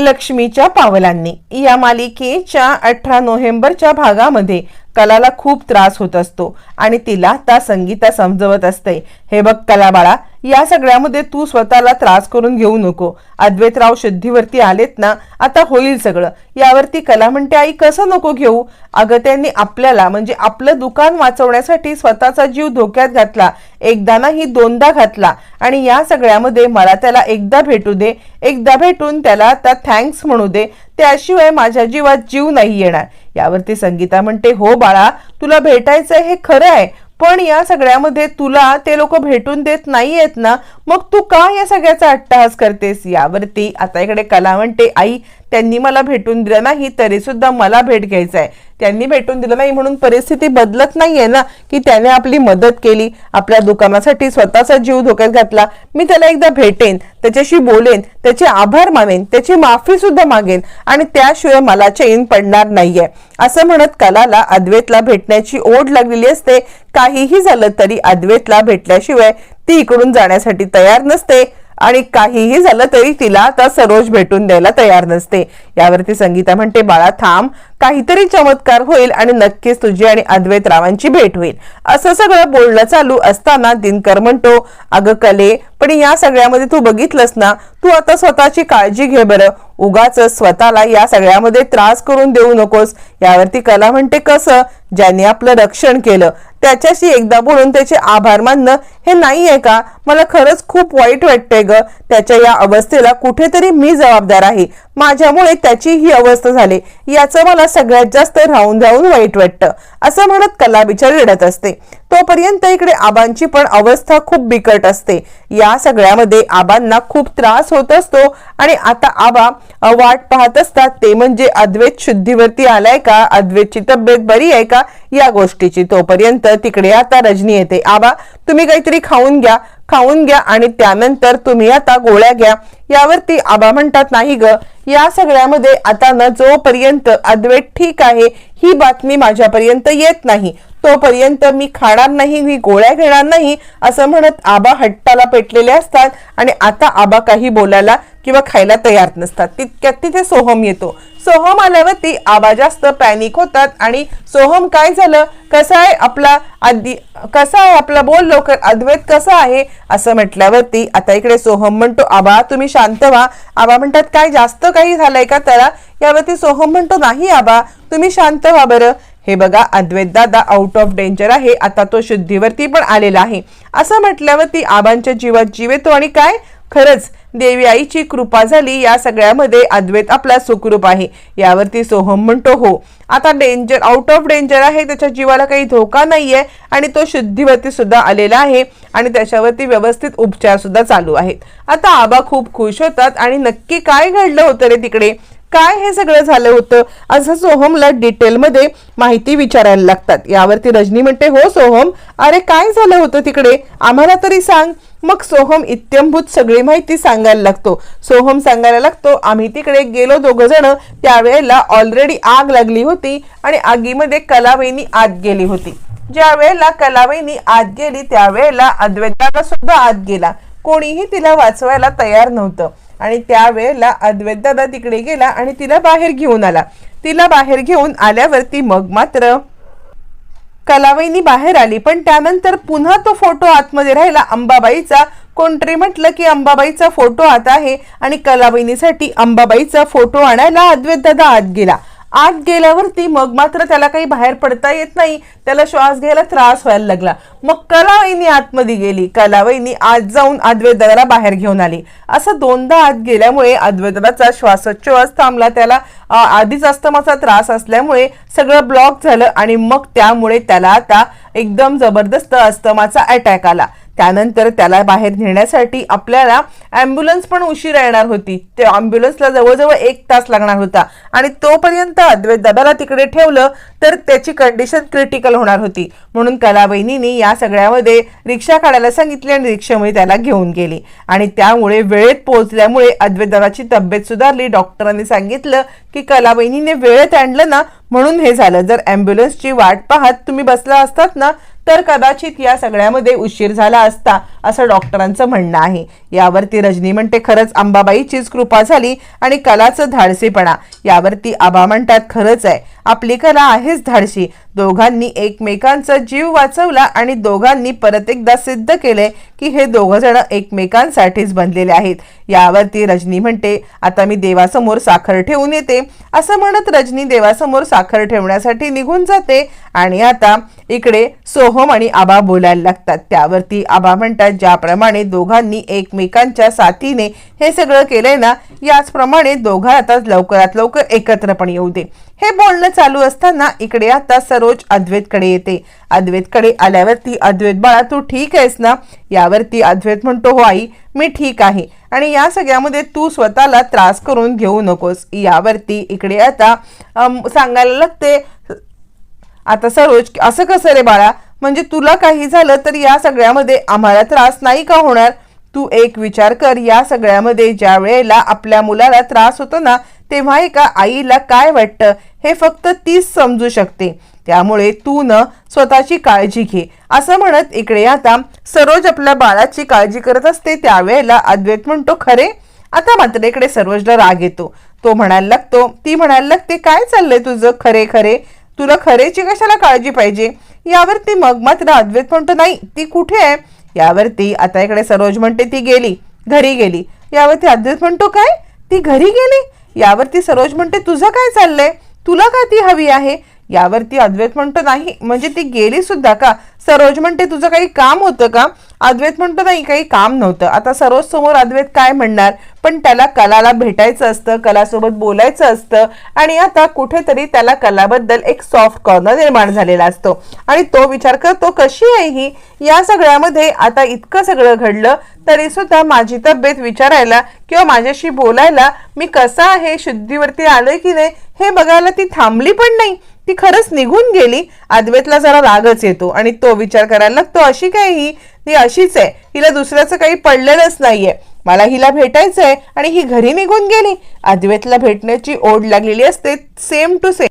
लक्ष्मीच्या पावलांनी. या मालिकेच्या अठरा नोव्हेंबरच्या भागामध्ये कलाला खूप त्रास होत असतो आणि तिला त्या संगीता समजवत असते. हे बघ कला बाळा या सगळ्यामध्ये तू स्वतःला त्रास करून घेऊ नको. अद्वैतराव शुद्धीवरती आलेत ना आता होईल सगळं. यावरती कला म्हणते आई कसं नको घेऊ? अगं त्यांनी आपल्याला म्हणजे आपलं दुकान वाचवण्यासाठी स्वतःचा जीव धोक्यात घातला. एकदा नाही दोनदा घातला. आणि या सगळ्यामध्ये मला त्याला एकदा भेटू दे. एकदा भेटून त्याला आता थँक्स म्हणू दे. त्याशिवाय माझ्या जीवात जीव नाही येणार. यावरती संगीता म्हणते हो बाळा तुला भेटायचं हे खरं आहे पण या सगळ्यामध्ये तुला ते लोक भेटून देत नाहीयेत ना मग तू का या सगळ्याचा अट्टहास करतेस? यावरती आता इकडे कला म्हणते आई त्यांनी मला भेटून दिलं नाही तरी सुद्धा मला भेट घ्यायचा आहे त्यांनी भेटून दिलं नाही म्हणून परिस्थिती बदलत नाहीये ना की त्याने आपली मदत केली आपल्या दुकानासाठी स्वतःचा जीव धोक्यात घातला. मी त्याला एकदा भेटेन त्याच्याशी बोलेन त्याचे आभार मानेन त्याची माफी सुद्धा मागेन आणि त्याशिवाय मला चैन पडणार नाहीये. असं म्हणत कलाला अद्वैतला भेटण्याची ओढ लागलेली असते. काहीही झालं तरी अद्वैतला भेटल्याशिवाय ती इकडून जाण्यासाठी तयार नसते. आणि काहीही झालं तरी तिला आता सरोज भेटून द्यायला तयार नसते. यावरती संगीता म्हणते बाळा थांब. काहीतरी चमत्कार होईल आणि नक्कीच तुझी आणि अद्वैत रावांची भेट होईल. असं सगळं बोलणं चालू असताना दिनकर म्हणतो अगं कले पण या सगळ्यामध्ये तू बघितलंस ना? तू आता स्वतःची काळजी घे बरं. उगाच स्वतःला या सगळ्यामध्ये त्रास करून देऊ नकोस. यावरती कला म्हणते कसं? ज्याने आपलं रक्षण केलं त्याच्याशी एकदा बोलून त्याचे आभार मानणं हे नाही आहे का? मला खरंच खूप वाईट वाटतंय ग. त्याच्या या अवस्थेला कुठेतरी मी जबाबदार आहे. माझ्यामुळे त्याची ही अवस्था झाली. याचं मला सगळ्यात जास्त राहून राहून वाईट वाटतं असं म्हणत कला बिचार रडत असते. तोपर्यंत इकडे आबांची पण अवस्था खूप बिकट असते. या सगळ्यामध्ये आबांना खूप त्रास होत असतो आणि आता आबा वाट पाहत असतात ते म्हणजे अद्वैत शुद्धीवरती आलाय का? अद्वैतची तब्येत बरी आहे का? या गोष्टीची. तोपर्यंत तिकडे आता रजनी येते. आबा तुम्ही काहीतरी खाऊन घ्या. खाऊन घ्या आणि त्यानंतर तुम्ही आता गोळ्या घ्या. यावरती आबा म्हणतात नाही ग या सगळ्यामध्ये आता ना जोपर्यंत अद्वैत ठीक आहे ही बातमी माझ्यापर्यंत येत नाही. तोपर्यंत मी खाणार नाही मी गोळ्या घेणार नाही असं म्हणत आबा हट्टाला पेटलेले असतात. आणि आता आबा काही बोलायला किंवा खायला तयार नसतात. तितक्यात तिथे सोहम येतो. सोहम आल्यावरती आबा जास्त पॅनिक होतात. आणि सोहम काय झालं? कसा आहे आपला आधी कसा आहे आपला बोल लवकर? अद्वैत कसा आहे? असं म्हटल्यावरती आता इकडे सोहम म्हणतो आबा तुम्ही शांत व्हा. आबा म्हणतात काय जास्त काही झालंय का त्याला यावरती सोहम म्हणतो नाही आबा तुम्ही शांत व्हा बरं. हे बघा अद्वैत दादा आउट ऑफ डेंजर आहे. आता तो शुद्धीवरती पण आलेला आहे. असं म्हटल्यावरती आबांच्या जीवात जीव येतो आणि काय? खरंच देवी आईची कृपा झाली. या सगळ्यामध्ये अद्वैत आपला सुखरूप आहे. यावरती सोहम म्हणतो हो. आता डेंजर आउट ऑफ डेंजर आहे. त्याच्या जीवाला काही धोका नाही आहे आणि तो शुद्धीवरती सुद्धा आलेला आहे. आणि त्याच्यावरती व्यवस्थित उपचार सुद्धा चालू आहेत. आता आबा खूप खुश होतात. आणि नक्की काय घडलं होतं रे तिकडे? काय हे सगळं झालं होतं? असं सोहमला डिटेलमध्ये माहिती विचारायला लागतात. यावरती रजनी म्हणते हो सोहम अरे काय झालं होतं तिकडे? आम्हाला तरी सांग. मग सोहम इत्यंभूत सगळी माहिती सांगायला लागतो. सोहम सांगायला लागतो आम्ही तिकडे गेलो दोघ जण त्यावेळेला ऑलरेडी आग लागली होती आणि आगीमध्ये कलावेनी आत गेली होती. ज्या वेळेला कलावेनी आत गेली त्यावेळेला अद्वैताला सुद्धा आत गेला. कोणीही तिला वाचवायला तयार नव्हतं. आणि त्यावेळेला अद्वैत दादा तिकडे गेला आणि तिला बाहेर घेऊन आला. तिला बाहेर घेऊन आल्यावरती मग मात्र कलावईनी बाहेर आली. पण त्यानंतर पुन्हा तो फोटो आतमध्ये राहिला. अंबाबाईचा कोणतरी म्हटलं की अंबाबाईचा फोटो आत आहे आणि कलावईनीसाठी अंबाबाईचा फोटो आणायला अद्वैत दादा आत गेला. आत गेल्यावरती मग मात्र त्याला काही बाहेर पडता येत नाही. त्याला श्वास घ्यायला त्रास व्हायला लागला. मग कलावईनी आतमध्ये गेली. कलावईनी आत जाऊन अद्वैत बाहेर घेऊन आली. असं दोनदा आत गेल्यामुळे अद्वैताचा श्वासोच्छ्वास थांबला. त्याला आधीच अस्तमाचा त्रास असल्यामुळे सगळं ब्लॉक झालं आणि मग त्यामुळे त्याला आता एकदम जबरदस्त अस्तमाचा अटॅक आला. त्यानंतर त्याला बाहेर नेण्यासाठी आपल्याला ॲम्ब्युलन्स पण उशिरा येणार होती. ते ॲम्ब्युलन्सला जवळजवळ एक तास लागणार होता. आणि तोपर्यंत अद्वैत दादाला तिकडे ठेवलं तर त्याची कंडिशन क्रिटिकल होणार होती. म्हणून कलावहिनी या सगळ्यामध्ये रिक्षा काढायला सांगितली आणि रिक्षामुळे त्याला घेऊन गेली. आणि त्यामुळे वेळेत पोहोचल्यामुळे अद्वैत दबाची तब्येत सुधारली. डॉक्टरांनी सांगितलं की कलावहिनीने वेळेत आणलं ना म्हणून हे झालं. जर ॲम्ब्युलन्सची वाट पाहत तुम्ही बसला असतात ना तर कदाचित या सगळ्यामध्ये उशीर झाला असता असं डॉक्टरांचं म्हणणं आहे. यावरती रजनी म्हणते खरंच अंबाबाईचीच कृपा झाली आणि कलाचं धाडसीपणा. यावरती आबा म्हणतात खरंच आहे. आपली कला आहेच धाडशी. दोघांनी एकमेकांचा जीव वाचवला आणि दोघांनी परत एकदा सिद्ध केले की हे दोघ जण एकमेकांसाठीच बनलेले आहेत. यावरती रजनी म्हणते आता मी देवासमोर साखर ठेवून येते. असं म्हणत रजनी देवासमोर साखर ठेवण्यासाठी निघून जाते आणि आता इकडे सोहम आणि आबा बोलायला लागतात. त्यावरती आबा म्हणतात ज्याप्रमाणे दोघांनी एकमेकांच्या साथीने हे सगळं केलंय ना याचप्रमाणे दोघं आता लवकरात लवकर एकत्र पण येऊ दे. हे बोलणं चालू असताना इकडे आता सरोज अद्वैतकडे येते. अद्वैतकडे आल्यावरती अद्वैत बाळा तू ठीक आहेस ना? यावरती अद्वैत म्हणतो हो आई मी ठीक आहे. आणि या सगळ्यामध्ये तू स्वतःला त्रास करून घेऊ नकोस. यावरती इकडे आता सांगायला लागते आता सरोज असं कसं रे बाळा? म्हणजे तुला काही झालं तर या सगळ्यामध्ये आम्हाला त्रास नाही का होणार? तू एक विचार कर या सगळ्यामध्ये ज्या वेळेला आपल्या मुलाला त्रास होतो ना तेव्हा एका आईला काय वाटतं हे फक्त तीच समजू शकते. त्यामुळे तू न स्वतःची काळजी घे. असं म्हणत इकडे आता सरोज आपल्या बाळाची काळजी करत असते. त्यावेळेला अद्वैत म्हणतो खरे आता मात्र इकडे सरोजला राग येतो. तो म्हणायला लागतो ती म्हणायला लागते काय चाललंय तुझं? खरे खरे तुला खरेची कशाला काळजी पाहिजे? यावरती मग मात्र अद्वैत म्हणतो नाही ती कुठे आहे? यावरती आता इकडे सरोज म्हणते ती गेली घरी गेली. यावरती अद्वैत म्हणतो काय? ती घरी गेली? यावरती सरोज म्हणते तुझं काय चाललंय? तुला का ती हवी आहे? यावरती अद्वैत म्हणतो नाही. म्हणजे ती गेली सुद्धा का? सरोज म्हणते तुझं काही काम होतं का? अद्वैत म्हणतो नाही काही काम नव्हतं. आता सरोज समोर अद्वैत काय म्हणणार? पण त्याला कलाला भेटायचं असतं कलासोबत बोलायचं असतं आणि आता कुठेतरी त्याला कलाबद्दल एक सॉफ्ट कॉर्नर निर्माण झालेला असतो. आणि तो विचार करतो कशी आहे ही? या सगळ्यामध्ये आता इतकं सगळं घडलं तरी सुद्धा माझी तब्येत विचारायला किंवा माझ्याशी बोलायला मी कसा आहे? शुद्धीवरती आलोय की नाही? हे बघायला ती थांबली पण नाही. ती खरंच निघून गेली. अद्वैतला जरा रागच येतो आणि तो विचार करायला लागतो अशी काय ही? ती अशीच आहे. हिला दुसऱ्याचं काही पडलेलंच नाहीये. मला हिला भेटायचंय आणि ही घरी निघून गेली. अद्वैतला भेटण्याची ओढ लागलेली असते सेम टू सेम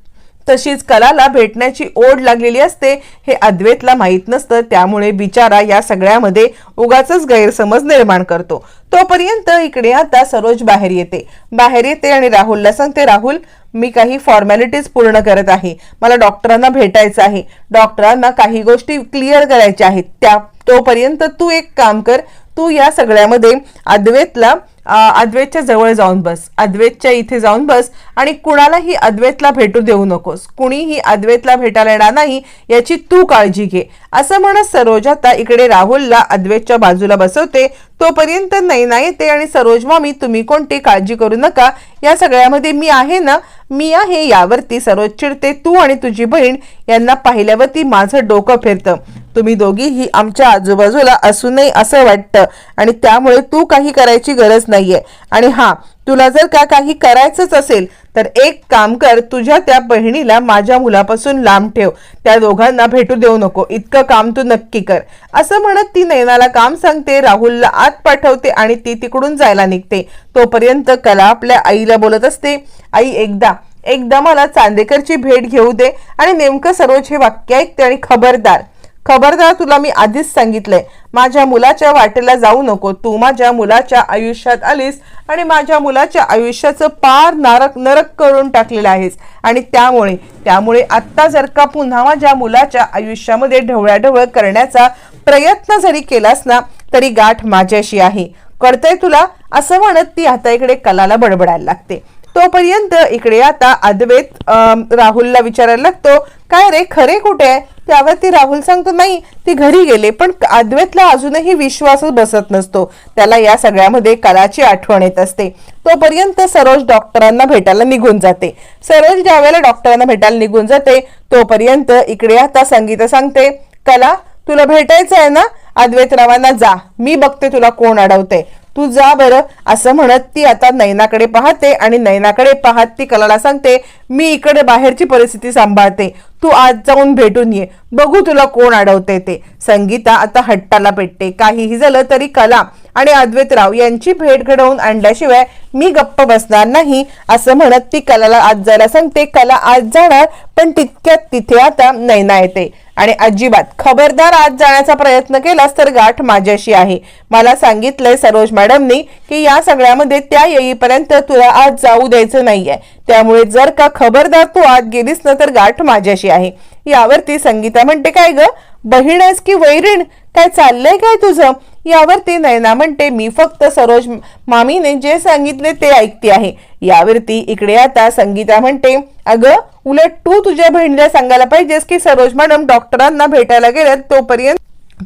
तशीच कलाला भेटण्याची ओढ लागलेली असते हे अद्वैतला माहीत नसतं. त्यामुळे बिचारा या सगळ्यामध्ये उगाच गैरसमज निर्माण करतो. तोपर्यंत इकडे आता सरोज बाहेर येते. बाहेर येते आणि राहुलला सांगते राहुल मी काही फॉर्मॅलिटीज पूर्ण करत आहे. मला डॉक्टरांना भेटायचं आहे. डॉक्टरांना काही गोष्टी क्लिअर करायच्या आहेत. त्या तोपर्यंत तू एक काम कर. तू या सगळ्यामध्ये अद्वैतला अद्वैतच्या जवळ जाऊन बस. अद्वैतच्या इथे जाऊन बस आणि कुणालाही अद्वैतला भेटू देऊ नकोस. कुणीही अद्वैतला भेटायला येणार नाही याची तू काळजी घे. असं म्हणत सरोज आता इकडे राहुलला अद्वैतच्या बाजूला बसवते. तोपर्यंत नैना येते आणि सरोज मामी तुम्ही कोणती काळजी करू नका? या सगळ्यामध्ये मी आहे ना? मी आहे यावरती. सरोज चिडते. तू आणि तुझी बहीण यांना पाहिल्यावरती माझं डोकं फिरतं. तुम्ही दोघीही आमच्या आजूबाजूला असूनही असं वाटतं. आणि त्यामुळे तू काही करायची गरज नाहीये. आणि हा तुला जर का काही करायचंच असेल तर एक काम कर तुझ्या त्या बहिणीला माझ्या मुलापासून लांब ठेव. त्या दोघांना भेटू देऊ नको. इतकं काम तू नक्की कर. असं म्हणत ती नैनाला काम सांगते राहुलला आत पाठवते आणि ती तिकडून जायला निघते. तोपर्यंत कला आपल्या आईला बोलत असते आई एकदा एकदा मला चांदेकरची भेट घेऊ दे आणि नेमकं सरोज हे वाक्य ऐकते आणि खबरदार. खबरदार तुला मी आधीच सांगितलंय. माझ्या मुलाच्या वाटेला जाऊ नको. तू माझ्या मुलाच्या आयुष्यात आलीस आणि माझ्या मुलाच्या आयुष्याचं पार नारक नरक करून टाकलेलं आहेस. आणि त्यामुळे त्यामुळे आत्ता जर का पुन्हा माझ्या मुलाच्या आयुष्यामध्ये ढवळाढवळ करण्याचा प्रयत्न जरी केलास ना तरी गाठ माझ्याशी आहे. कळतंय तुला? असं म्हणत ती आता इकडे कलाला बडबडायला लागते. तोपर्यंत इकडे आता अद्वैत राहुलला विचारायला लागतो काय रे खरे कुठे आहे? त्यावरती राहुल सांगतो नाही ती घरी गेले पण अद्वैतला अजूनही विश्वासच बसत नसतो. त्याला या सगळ्यामध्ये कलाची आठवण येत असते. तोपर्यंत सरोज डॉक्टरांना भेटायला निघून जाते. सरोज ज्यावेळेला डॉक्टरांना भेटायला निघून जाते तोपर्यंत इकडे आता संगीता सांगते कला तुला भेटायचं आहे ना अद्वैतरावांना जा. मी बघते तुला कोण अडवते तू जा बरं. असं म्हणत ती आता नैनाकडे पाहते आणि नैनाकडे पाहत ती कलाला सांगते मी इकडे बाहेरची परिस्थिती सांभाळते. तू आज जाऊन भेटून ये. बघू तुला कोण अडवते ते. संगीता आता हट्टाला पेटते. काहीही झालं तरी कला आणि अद्वैतराव यांची भेट घडवून आणल्याशिवाय मी गप्प बसणार नाही असं म्हणत ती कलाला आज जायला सांगते. कला आज जाणार पण तितक्यात तिथे आता नैना येते. आणि अजिबात खबरदार आज जाण्याचा प्रयत्न केलास तर गाठ माझ्याशी आहे. मला सांगितलंय सरोज मॅडमनी की या सगळ्यामध्ये त्या येईपर्यंत तुला आज जाऊ द्यायचं नाहीये. त्यामुळे जर का खबरदार तू आत गेलीस ना तर गाठ माझ्याशी आहे. यावरती संगीता म्हणते काय ग? बहीण आहेस की वैरीण? काय चाललंय काय तुझं? यावरती नयना म्हणते मी फक्त सरोज मामीने जे सांगितले ते ऐकते आहे. यावरती इकडे आता संगीता म्हणते अगं उलट तू तुझ्या बहिणीला सांगायला पाहिजेस की सरोज मॅडम डॉक्टरांना भेटायला गेल्यात तोपर्यंत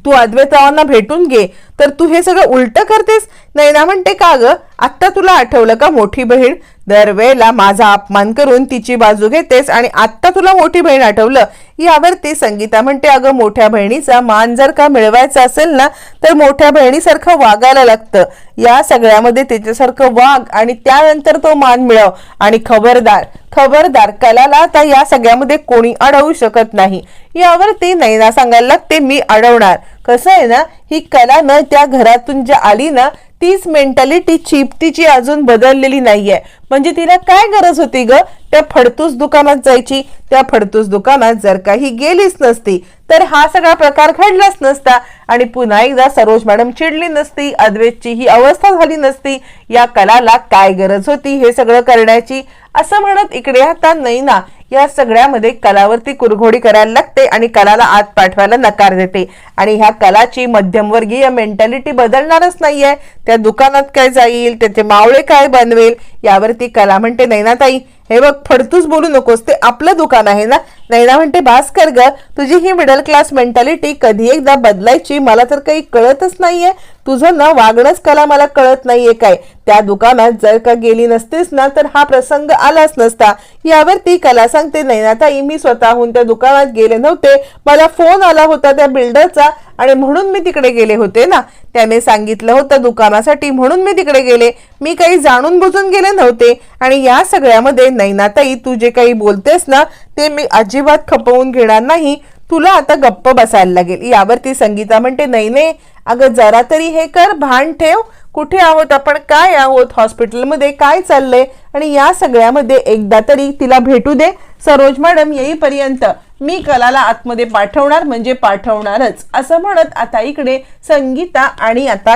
तू अद्वैतरावांना भेटून घे. तर तू हे सगळं उलट करतेस? नैना म्हणते का ग? आत्ता तुला आठवलं का मोठी बहीण? दरवेळेला माझा अपमान करून तिची बाजू घेतेस आणि आत्ता तुला मोठी बहीण आठवलं? यावरती संगीता म्हणते अगं मोठ्या बहिणीचा मान जर का मिळवायचा असेल ना तर मोठ्या बहिणीसारखं वागायला लागतं. या सगळ्यामध्ये तिच्यासारखं वाग आणि त्यानंतर तो मान मिळव. आणि खबरदार खबरदार कलाला आता या सगळ्यामध्ये कोणी अडवू शकत नाही. यावरती नैना सांगायला लागते मी अडवणार. कसं आहे ना ही कला ना त्या घरातून ज्या आली ना तीच मेंटॅलिटी चिपतीची अजून बदललेली नाहीये. म्हणजे तिला काय गरज होती ग? त्या फडतूस दुकानात जायची. त्या फडतूस दुकानात जर काही गेलीच नसती तर हा सगळा प्रकार घडलाच नसता. आणि पुन्हा एकदा सरोज मॅडम चिडली नसती अद्वेतची ही अवस्था झाली नसती. या कलाला काय गरज होती हे सगळं करण्याची? असं म्हणत इकडे आता नैना या सगळ्यामध्ये कलावरती कुरघोडी करायला लागते आणि कलाला आत पाठवायला नकार देते. आणि ह्या कलाची मध्यमवर्गीय मेंटॅलिटी बदलणारच नाहीये. त्या दुकानात काय जाईल त्याचे मावळे काय बनवेल यावरती कला म्हणते नैनाताई हे बघ फडतूच बोलू नकोस ते आपलं दुकान आहे ना? नैना म्हणते भास्कर ग तुझी ही मिडल क्लास मेंटॅलिटी कधी एकदा बदलायची मला तर काही कळतच नाहीये. तुझं ना वागणंच कला मला कळत नाहीये काय. त्या दुकानात जर का गेली नसतेस ना तर हा प्रसंग आलाच नसता. यावर ती कला सांगते नैनाताई मी स्वतःहून त्या दुकानात गेले नव्हते. मला फोन आला होता त्या बिल्डरचा आणि म्हणून मी तिकडे गेले होते ना. त्याने सांगितलं होतं दुकानासाठी म्हणून मी तिकडे गेले. मी काही जाणून बुजून गेले नव्हते. आणि या सगळ्यामध्ये नैनाताई तू जे काही बोलतेस ना ते मी अजिबात खपवून घेणार नाही. तुला आता गप्प बसायला लागेल. यावरती संगीता म्हणते नाही नाही अगं जरा तरी हे कर भान ठेव. कुठे आहोत आपण? काय आहोत हॉस्पिटलमध्ये? काय चाललंय? आणि या सगळ्यामध्ये एकदा तरी तिला भेटू दे. सरोज मॅडम येईपर्यंत मी कलाला आतमध्ये पाठवणार म्हणजे पाठवणारच. असं म्हणत आता इकडे संगीता आणि आता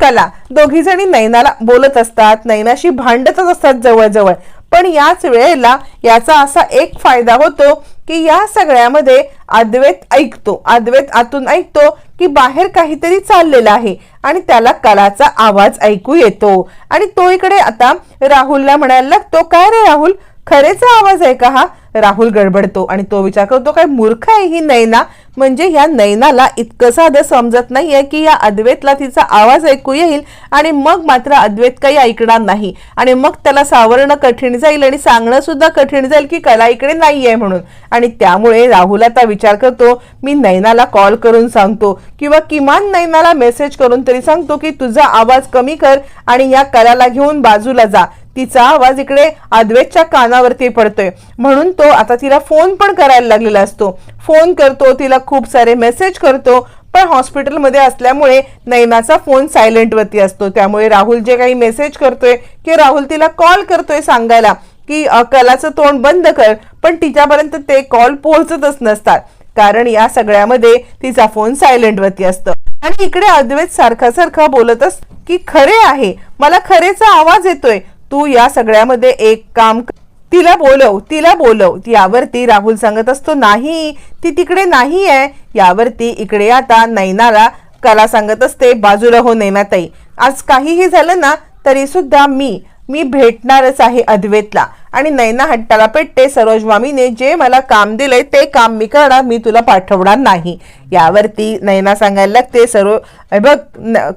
कला. दोघी जणी नैनाला बोलत असतात. नैनाशी भांडतच असतात जवळजवळ. पण याच वेळेला याचा असा एक फायदा होतो की या सगळ्यामध्ये अद्वैत ऐकतो अद्वैत आतून ऐकतो की बाहेर काहीतरी चाललेलं आहे आणि त्याला कलाचा आवाज ऐकू येतो. आणि तो इकडे आता राहुलला म्हणायला लागतो काय रे राहुल? खरेचा आवाज आहे का हा? राहुल गडबडतो आणि तो विचार करतो काय मूर्ख आहे ही नैना? म्हणजे ह्या नैनाला इतकं साधं समजत नाहीये की या अद्वैतला तिचा आवाज ऐकू येईल आणि मग मात्र अद्वैत काही ऐकणार नाही. आणि मग त्याला सावरणं कठीण जाईल आणि सांगणं सुद्धा कठीण जाईल की कला इकडे नाहीये म्हणून. आणि त्यामुळे राहुल आता विचार करतो मी नैनाला कॉल करून सांगतो किंवा किमान नैनाला मेसेज करून तरी सांगतो की तुझा आवाज कमी कर आणि या कलाला घेऊन बाजूला जा. तिचा आवाज इकडे अद्वैतच्या कानावरती पडतोय. म्हणून तो आता तिला फोन पण करायला लागलेला असतो. फोन करतो तिला खूप सारे मेसेज करतो पण हॉस्पिटलमध्ये असल्यामुळे नैनाचा फोन सायलेंट वरती असतो. त्यामुळे राहुल जे काही मेसेज करतोय की राहुल तिला कॉल करतोय सांगायला की कलाचं तोंड बंद कर. पण तिच्यापर्यंत ते कॉल पोहोचतच नसतात. कारण या सगळ्यामध्ये तिचा फोन सायलेंट वरती आणि इकडे अद्वैत सारखा सारखा बोलतच की खरे आहे मला खरेचा आवाज येतोय. तू या सगळ्यामध्ये एक काम कर. तिला बोलव तिला बोलव. यावरती राहुल सांगत असतो नाही ती तिकडे नाही आहे यावरती इकडे आता नैनाला कला सांगत असते बाजूला हो नैनाताई. आज काहीही झालं ना तरी सुद्धा मी मी भेटणारच आहे अद्वेतला. आणि नैना हट्टाला पेटते सरोज मामीने जे मला काम दिलंय ते काम मी करणार मी तुला पाठवणार नाही. यावरती नैना सांगायला लागते सर्व बघ न-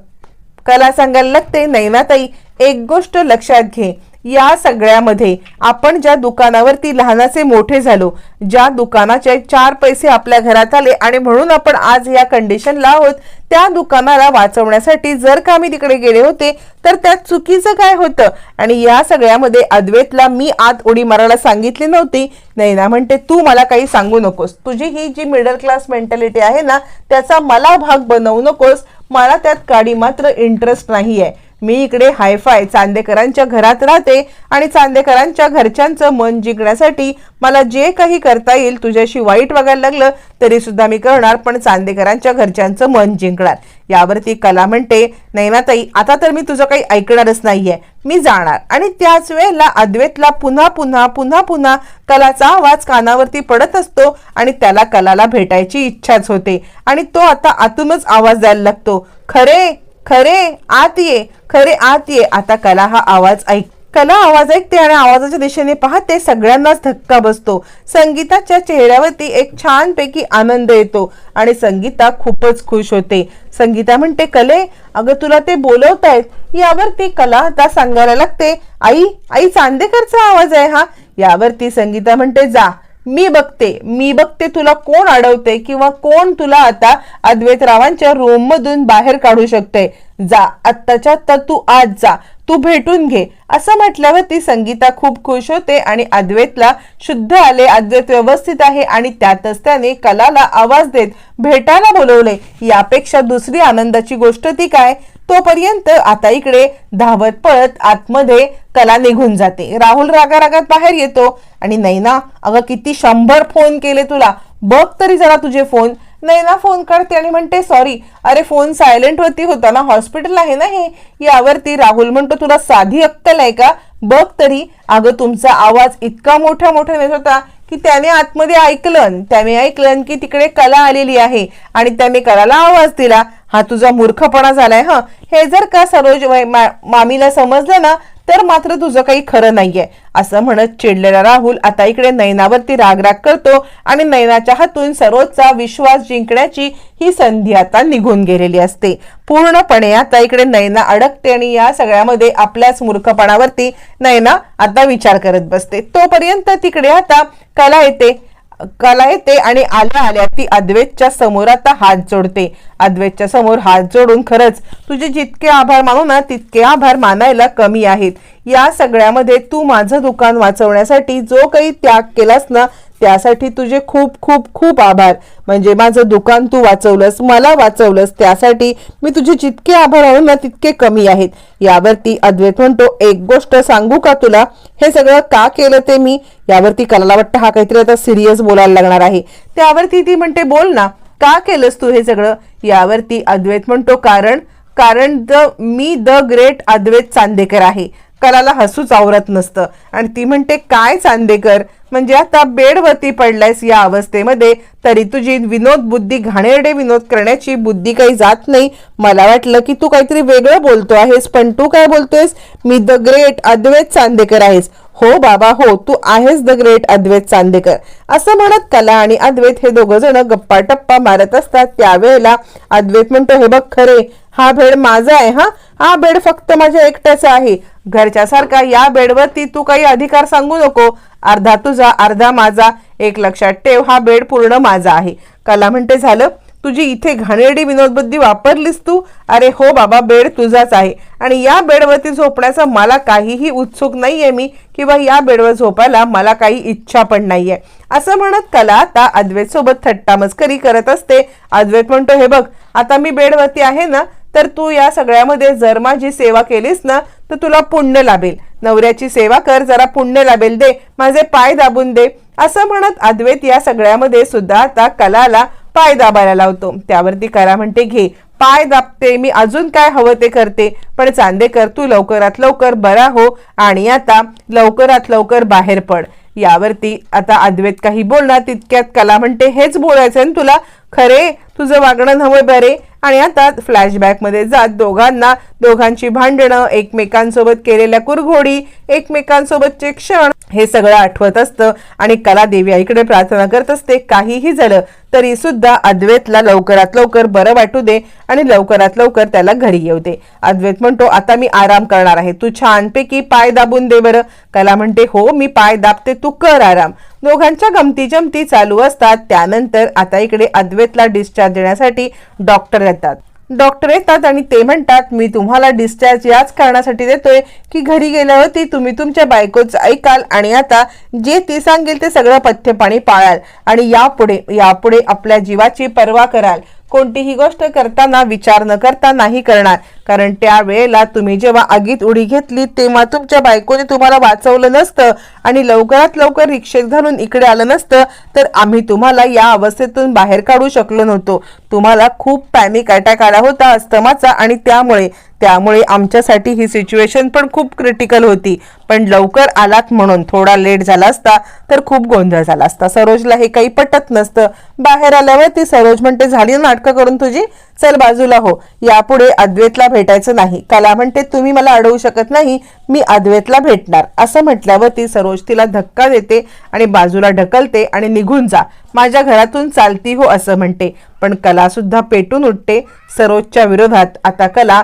कला सांगायला लागते नैनाताई एक गोष्ट लक्षात घे. या सगळ्यामध्ये आपण ज्या दुकानावरती लहानाचे मोठे झालो ज्या दुकानाचे चार पैसे आपल्या घरात आले आणि म्हणून आपण आज या कंडिशनला आहोत त्या दुकानाला वाचवण्यासाठी जर का मी तिकडे गेले होते तर त्यात चुकीचं काय होतं? आणि या सगळ्यामध्ये अद्वैतला मी आत उडी मारायला सांगितली नव्हती. नैना म्हणते तू मला काही सांगू नकोस. तुझी ही जी मिडल क्लास मेंटॅलिटी आहे ना त्याचा मला भाग बनवू नकोस. मला त्यात काडी मात्र इंटरेस्ट नाही आहे मी इकडे हायफाय चांदेकरांच्या घरात राहते आणि चांदेकरांच्या घरच्यांचं मन जिंकण्यासाठी मला जे काही करता येईल तुझ्याशी वाईट वागायला लागलं तरी सुद्धा मी करणार पण चांदेकरांच्या घरच्यांचं मन जिंकणार. यावरती कला म्हणते नैनाताई आता तर मी तुझं काही ऐकणारच नाहीये. मी जाणार. आणि त्याच वेळेला अद्वैतला पुन्हा पुन्हा पुन्हा पुन्हा कलाचा आवाज कानावरती पडत असतो आणि त्याला कलाला भेटायची इच्छाच होते. आणि तो आता आतूनच आवाज द्यायला लागतो. खरे खरे आत ये खरे आत ये. आता कला हा आवाज ऐक. कला आवाज ऐकते आणि आवाजाच्या दिशेने पाहते सगळ्यांनाच धक्का बसतो. संगीताच्या चेहऱ्यावरती एक छानपैकी आनंद येतो आणि संगीता खूपच खुश होते. संगीता म्हणते कले अगं तुला ते बोलवतायत. यावरती कला आता सांगायला लागते. आई आई चांदेकरचा आवाज आहे हा. यावरती संगीता म्हणते जा. मी बघते मी बघते तुला कोण अडवते किंवा कोण तुला आता अद्वैतरावांच्या रूम मधून बाहेर काढू शकते. जा आत्ताच्या आत्ता तू आज जा तू भेटून घे. असं म्हटल्यावर ती संगीता खूप खुश होते आणि अद्वैतला शुद्ध आले अद्वैत व्यवस्थित आहे आणि त्यातच त्याने कलाला आवाज देत भेटायला बोलवले. यापेक्षा दुसरी आनंदाची गोष्ट ती काय? तोपर्यंत आता इकडे धावत पळत आतमध्ये कला निघून जाते. राहुल रागा रागात बाहेर येतो आणि नैना अगं किती शंभर फोन केले तुला. बघ तरी जरा तुझे फोन नैना फोन करते आणि म्हणते सॉरी अरे फोन सायलेंट वरती होता ना. हॉस्पिटल आहे ना हे. यावरती राहुल म्हणतो तुला साधी अक्कल आहे का? बघ तरी. अगं तुमचा आवाज इतका मोठा मोठा येत होता की त्याने आतमध्ये ऐकलं त्याने ऐकलं की तिकडे कला आलेली आहे आणि त्याने कलाला आवाज दिला. हा तुझा मूर्खपणा झालाय हा. हे जर का सरोज मा- मामीला समजलं ना तर मात्र तुझं काही खरं नाहीये. असं म्हणत चिडलेला राहुल आता इकडे नैनावरती रागराग करतो आणि नैनाच्या हातून सरोजचा विश्वास जिंकण्याची ही संधी आता निघून गेलेली असते. पूर्णपणे आता इकडे नैना अडकते आणि या सगळ्यामध्ये आपल्याच मूर्खपणावरती नैना आता विचार करत बसते. तोपर्यंत तिकडे आता कला येते. कला येते आणि आल्या आल्या ती अद्वैतच्या समोर आता हात जोडते. अद्वैतच्या समोर हात जोडून खरंच तुझे जितके आभार मानू ना तितके आभार मानायला कमी आहेत. या सगळ्यामध्ये तू माझं दुकान वाचवण्यासाठी जो काही त्याग केलास ना त्यासाठी तुझे खूप खूप खूप आभार. म्हणजे माझं दुकान तू वाचवलंस मला वाचवलंस त्यासाठी मी तुझे जितके आभार आहे ना तितके कमी आहेत. यावरती अद्वैत म्हणतो एक गोष्ट सांगू का तुला? हे सगळं का केलं ते मी? यावरती कलाला वाटतं हा काहीतरी आता सिरियस बोलायला लागणार आहे. त्यावरती ती म्हणते बोल ना का केलंस तू हे सगळं? यावरती अद्वैत म्हणतो कारण कारण द मी द ग्रेट अद्वैत चांदेकर आहे. कलाला हसूच आवरत नसतं. आणि ती म्हणते काय चांदेकर? म्हणजे आता बेडवरती पडलायस या अवस्थेमध्ये. तरी तुझी विनोद बुद्धी घाणेरडे विनोद करण्याची बुद्धी काही जात नाही. मला वाटलं की तू काहीतरी वेगळं बोलतो आहेस पण तू काय बोलतोयस? मी द ग्रेट अद्वैत चांदेकर आहेस. हो बाबा हो तू आहेस द ग्रेट अद्वैत चांदेकर. असं म्हणत कला आणि अद्वैत हे दोघं जण गप्पा टप्पा मारत असतात. त्यावेळेला अद्वैत म्हणतो हे बघ खरे हा बेड माझा आहे हा? हा बेड फक्त माझ्या एकट्याचा आहे. घरच्या सारखा या बेडवरती तू काही अधिकार सांगू नको. अर्धा तुझा अर्धा माझा. एक लक्षात ठेव हा बेड पूर्ण माझा आहे. कला म्हणते झालं? तुझी इथे घाणेरडी विनोदबुद्धी वापरलीस तू? अरे हो बाबा बेड तुझाच आहे. आणि या बेडवरती झोपण्याचा मला काहीही उत्सुक नाहीये मी किंवा या बेडवर झोपायला मला काही इच्छा पण नाहीये. असं म्हणत कला आता अद्वैत सोबत थट्टा मस्करी करत असते. अद्वैत म्हणतो हे बघ आता मी बेडवरती आहे ना तर तू या सगळ्यामध्ये जर माझी सेवा केलीस ना तर तुला पुण्य लाभेल. नवऱ्याची सेवा कर जरा पुण्य लाभेल दे माझे पाय दाबून दे. असं म्हणत अद्वैत या सगळ्यामध्ये सुद्धा आता कलाला पाय दाबायला लावतो. त्यावरती कला म्हणते घे पाय दाबते मी अजून काय हवं ते करते. पण चांदेकर तू लवकरात लवकर बरा हो आणि आता लवकरात लवकर बाहेर पड. यावरती आता अद्वैत काही बोलणार तितक्यात कला म्हणते हेच बोलायचं तुला. खरे तुझं वागणं हवं बरे. आणि आता फ्लॅशबॅकमध्ये जात दोघांना दोघांची भांडणं एकमेकांसोबत केलेल्या कुरघोडी एकमेकांसोबतचे क्षण हे सगळं आठवत असतं. आणि कला देवी आईकडे प्रार्थना करत असते काहीही झालं तरी सुद्धा अद्वैतला लवकरात लवकर बरं वाटू दे आणि लवकरात लवकर त्याला घरी येऊ दे. अद्वैत म्हणतो आता मी आराम करणार आहे. तू छानपैकी पाय दाबून दे बरं. कला म्हणते हो मी पाय दाबते. तू कर आराम. दोघांच्या गमती जमती चालू असतात. त्यानंतर आता इकडे अद्वैतला डिस्चार्ज देण्यासाठी डॉक्टर येतात. डॉक्टर येतात आणि ते म्हणतात मी तुम्हाला डिस्चार्ज याच कारणासाठी देतोय की घरी गेल्यावरती तुम्ही तुमच्या बायकोच ऐकाल आणि आता जे ती सांगेल ते सगळं पथ्यपाणी पाळाल आणि यापुढे यापुढे आपल्या जीवाची पर्वा कराल. कोणतीही गोष्ट करताना विचार न करता नाही करणार. कारण त्या वेळेला तुम्ही जेव्हा आगीत उडी घेतली तेव्हा तुमच्या बायकोने तुम्हाला वाचवलं नसतं आणि लवकरात लवकर रिक्षेत घालून इकडे आलं नसतं तर आम्ही तुम्हाला या अवस्थेतून बाहेर काढू शकलो नव्हतो. तुम्हाला खूप पॅनिक अटॅक आला होता अस्तमाचा आणि त्यामुळे त्यामुळे आमच्यासाठी ही सिच्युएशन पण खूप क्रिटिकल होती. पण लवकर आलात म्हणून थोडा लेट झाला असता तर खूप गोंधळ झाला असता. सरोजला हे काही पटत नसतं. बाहेर आल्यावर ती सरोज म्हणते झाली नाटकं करून तुझी? चल बाजूला हो. यापुढे अद्वैतला भेटायचं नाही. कला म्हणते तुम्ही मला अडवू शकत नाही. मी अद्वैतला भेटणार. असं म्हटल्यावर ती सरोज तिला धक्का देते आणि बाजूला ढकलते आणि निघून जा. माझ्या घरातून चालती हो असं म्हणते. पण कला सुद्धा पेटून उठते. सरोजच्या विरोधात आता कला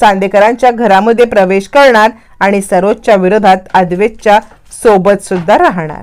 चांदेकरांच्या घरामध्ये प्रवेश करणार आणि सरोजच्या विरोधात अद्वेतच्या सोबत सुद्धा राहणार.